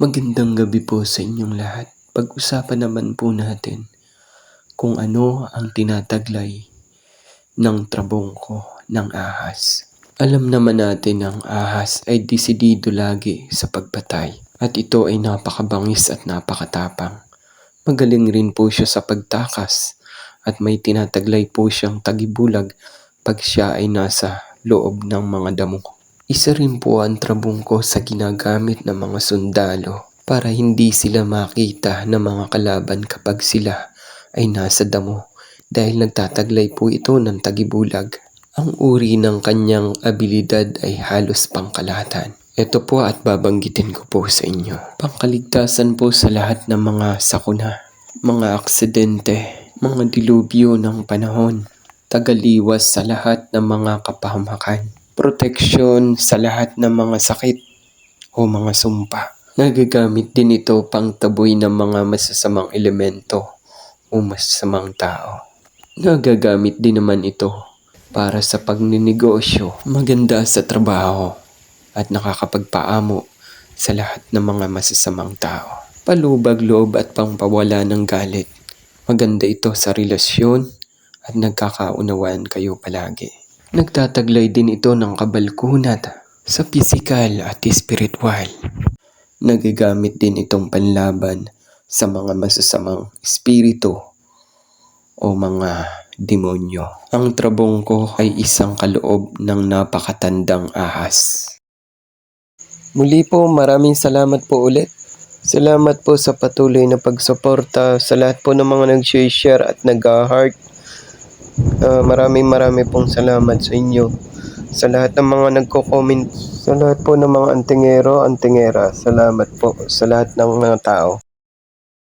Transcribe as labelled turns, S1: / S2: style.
S1: Magandang gabi po sa inyong lahat. Pag-usapan naman po natin kung ano ang tinataglay ng trabongko ng ahas. Alam naman natin ang ahas ay desidido lagi sa pagpatay at ito ay napakabangis at napakatapang. Magaling rin po siya sa pagtakas at may tinataglay po siyang tagibulag pag siya ay nasa loob ng mga damo. Isa rin po ang trabungko sa ginagamit ng mga sundalo para hindi sila makita ng mga kalaban kapag sila ay nasa damo dahil nagtataglay po ito ng tagibulag. Ang uri ng kanyang abilidad ay halos pangkalahatan. Ito po at babanggitin ko po sa inyo. Pangkaligtasan po sa lahat ng mga sakuna, mga aksidente, mga dilubyo ng panahon, tagaliwas sa lahat ng mga kapahamakan, proteksyon sa lahat ng mga sakit o mga sumpa. Nagagamit din ito pang taboy ng mga masasamang elemento o masasamang tao. Nagagamit din naman ito para sa pagninegosyo, maganda sa trabaho at nakakapagpaamo sa lahat ng mga masasamang tao. Palubag loob at pangpawala ng galit. Maganda ito sa relasyon at nagkakaunawaan kayo palagi. Nagtataglay din ito ng kabalkunat sa pisikal at espiritual. Nagagamit din itong panlaban sa mga masasamang espiritu o mga demonyo. Ang trabongko ay isang kaloob ng napakatandang ahas. Muli po, maraming salamat po ulit. Salamat po sa patuloy na pagsuporta sa lahat po ng mga nag-share at nag-heart. Ah, maraming maraming pong salamat sa inyo. Sa lahat ng mga nagko-comment, sa lahat po ng mga antingero, antingera, salamat po sa lahat ng mga tao.